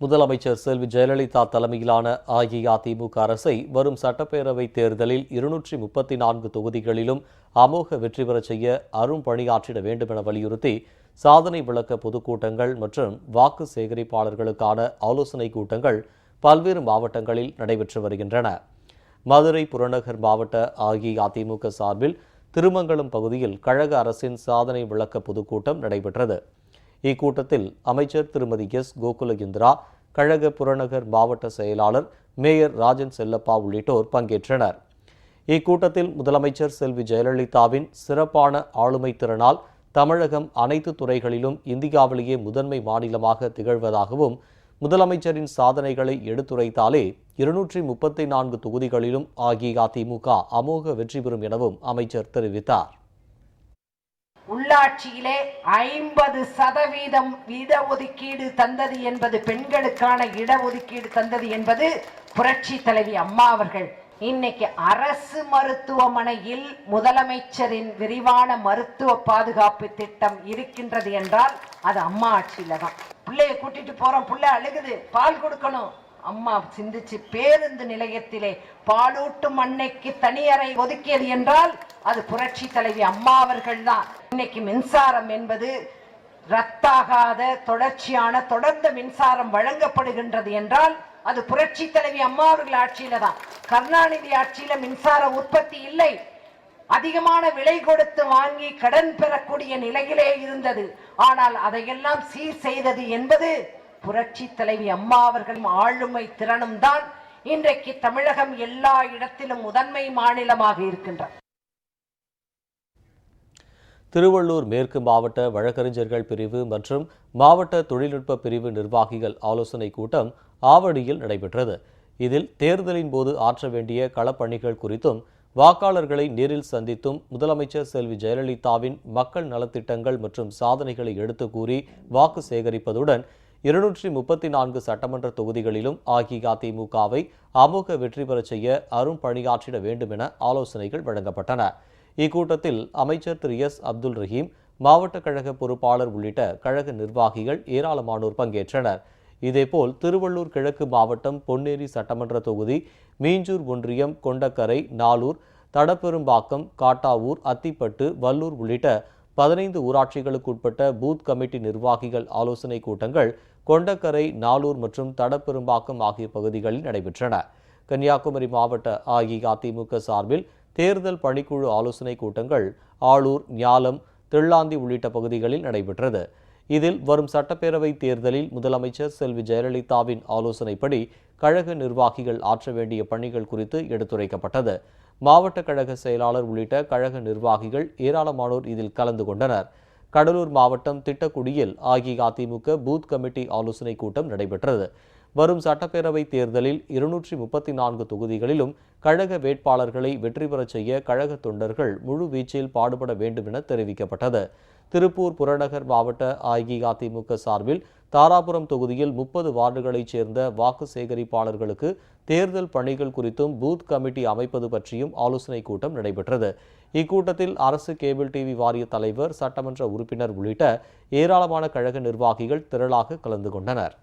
முதலமைச்சர் செல்வி ஜெயலலிதா தலைமையிலான அஇஅதிமுக அரசை வரும் சட்டப்பேரவை தேர்தலில் இருநூற்றி முப்பத்தி நான்கு தொகுதிகளிலும் அமோக வெற்றி பெறச் செய்ய அரும் பணியாற்றிட வேண்டும் என வலியுறுத்தி சாதனை விளக்க பொதுக்கூட்டங்கள் மற்றும் வாக்கு சேகரிப்பாளர்களுக்கான ஆலோசனைக் கூட்டங்கள் பல்வேறு மாவட்டங்களில் நடைபெற்று வருகின்றன. மதுரை புறநகர் மாவட்ட அஇஅதிமுக சார்பில் திருமங்கலம் பகுதியில் கழக அரசின் சாதனை விளக்க பொதுக்கூட்டம் நடைபெற்றது. இக்கூட்டத்தில் அமைச்சர் திருமதி எஸ். கோகுல இந்திரா கழக புறநகர் மாவட்ட செயலாளர் மேயர் ராஜன் செல்லப்பா உள்ளிட்டோர் பங்கேற்றனர். இக்கூட்டத்தில் முதலமைச்சர் செல்வி ஜெயலலிதாவின் சிறப்பான ஆளுமை திறனால் தமிழகம் அனைத்து துறைகளிலும் இந்தியாவிலேயே முதன்மை மாநிலமாக திகழ்வதாகவும் முதலமைச்சரின் சாதனைகளை எடுத்துரைத்தாலே இருநூற்றி முப்பத்தி நான்கு தொகுதிகளிலும் அஇஅதிமுக அமோக வெற்றி பெறும் எனவும் அமைச்சர் தெரிவித்தார். உள்ளாட்சியிலே ஐம்பது சதவீதம் இடஒதுக்கீடு தந்தது என்பது பெண்களுக்கான இடஒதுக்கீடு தந்தது என்பது புரட்சி தலைவி அம்மா அவர்கள். இன்னைக்கு அரசு மருத்துவமனையில் முதலமைச்சரின் விரிவான மருத்துவ பாதுகாப்பு திட்டம் இருக்கின்றது என்றால் அது அம்மா ஆட்சியில தான் பிள்ளைய கூட்டிட்டு போறோம் பிள்ளை அழுகுது பால் கொடுக்கணும். அம்மா சிந்திச்சு பேருந்து நிலையத்திலே பாலூட்டும் அன்னைக்கு தனியறை ஒதுக்கியது என்றால் அது புரட்சி தலைவி அம்மா அவர்கள் தான் இன்னைக்கு மின்சாரம் என்பது ரத்தாகாத தொடர்ச்சியான தொடர்ந்த மின்சாரம் வழங்கப்படுகின்றது என்றால் அது புரட்சி தலைவி அம்மா அவர்கள் ஆட்சியில தான். கருணாநிதி ஆட்சியில மின்சார உற்பத்தி இல்லை. அதிகமான விலை கொடுத்து வாங்கி கடன் பெறக்கூடிய நிலையிலே இருந்தது. ஆனால் அதையெல்லாம் சீர் செய்தது என்பது புரட்சி தலைவி அம்மா அவர்கள் ஆளுமை திறனும் தான் இன்றைக்கு தமிழகம் எல்லா இடத்திலும் முதன்மை மாநிலமாக இருக்கின்றது. திருவள்ளூர் மேற்கு மாவட்ட வழக்கறிஞர்கள் பிரிவு மற்றும் மாவட்ட தொழில்நுட்ப பிரிவு நிர்வாகிகள் ஆலோசனைக் கூட்டம் ஆவடியில் நடைபெற்றது. இதில் தேர்தலின் போது ஆற்ற வேண்டிய களப்பணிகள் குறித்தும் வாக்காளர்களை நேரில் சந்தித்தும் முதலமைச்சர் செல்வி ஜெயலலிதாவின் மக்கள் நலத்திட்டங்கள் மற்றும் சாதனைகளை எடுத்து கூறி வாக்கு சேகரிப்பதுடன் இருநூற்றி முப்பத்தி நான்கு சட்டமன்ற தொகுதிகளிலும் அஇஅதிமுகவை அமோக வெற்றி பெறச் செய்ய அரும் பணியாற்றிட வேண்டும் என ஆலோசனைகள் வழங்கப்பட்டன. இக்கூட்டத்தில் அமைச்சர் திரு எஸ். அப்துல் ரஹீம் மாவட்ட கழக பொறுப்பாளர் உள்ளிட்ட கழக நிர்வாகிகள் ஏராளமானோர் பங்கேற்றனர். இதேபோல் திருவள்ளூர் கிழக்கு மாவட்டம் பொன்னேரி சட்டமன்ற தொகுதி மீஞ்சூர் ஒன்றியம் கொண்டக்கரை நாளூர் தடப்பெரும்பாக்கம் காட்டாவூர் அத்திப்பட்டு வல்லூர் உள்ளிட்ட பதினைந்து ஊராட்சிகளுக்கு உட்பட்ட பூத் கமிட்டி நிர்வாகிகள் ஆலோசனைக் கூட்டங்கள் கொண்டக்கரை நாலூர் மற்றும் தடப்பெரும்பாக்கம் ஆகிய பகுதிகளில் நடைபெற்றன. கன்னியாகுமரி மாவட்ட அஇஅதிமுக சார்பில் தேர்தல் பணிக்குழு ஆலோசனைக் கூட்டங்கள் ஆளூர் ஞாலம் தில்லாந்தி உள்ளிட்ட பகுதிகளில் நடைபெற்றது. இதில் வரும் சட்டப்பேரவை தேர்தலில் முதலமைச்சர் செல்வி ஜெயலலிதாவின் ஆலோசனைப்படி கழக நிர்வாகிகள் ஆற்ற வேண்டிய பணிகள் குறித்து எடுத்துரைக்கப்பட்டது. மாவட்ட கழக செயலாளர் உள்ளிட்ட கழக நிர்வாகிகள் ஏராளமானோர் இதில் கலந்து கொண்டனர். கடலூர் மாவட்டம் திட்டக்குடியில் அஇஅதிமுக பூத் கமிட்டி ஆலோசனைக் கூட்டம் நடைபெற்றது. வரும் சட்டப்பேரவை தேர்தலில் இருநூற்றி முப்பத்தி நான்கு தொகுதிகளிலும் கழக வேட்பாளர்களை வெற்றி பெறச் செய்ய கழக தொண்டர்கள் முழு வீச்சில் பாடுபட வேண்டும் என தெரிவிக்கப்பட்டது. திருப்பூர் புறநகர் மாவட்ட அஇஅதிமுக சார்பில் தாராபுரம் தொகுதியில் முப்பது வார்டுகளைச் சேர்ந்த வாக்கு சேகரிப்பாளர்களுக்கு தேர்தல் பணிகள் குறித்தும் பூத் கமிட்டி அமைப்பது பற்றியும் ஆலோசனைக் கூட்டம் நடைபெற்றது. இக்கூட்டத்தில் அரசு கேபிள் டிவி வாரிய தலைவர் சட்டமன்ற உறுப்பினர் உள்ளிட்ட ஏராளமான கழக நிர்வாகிகள் திரளாக கலந்து கொண்டனர்.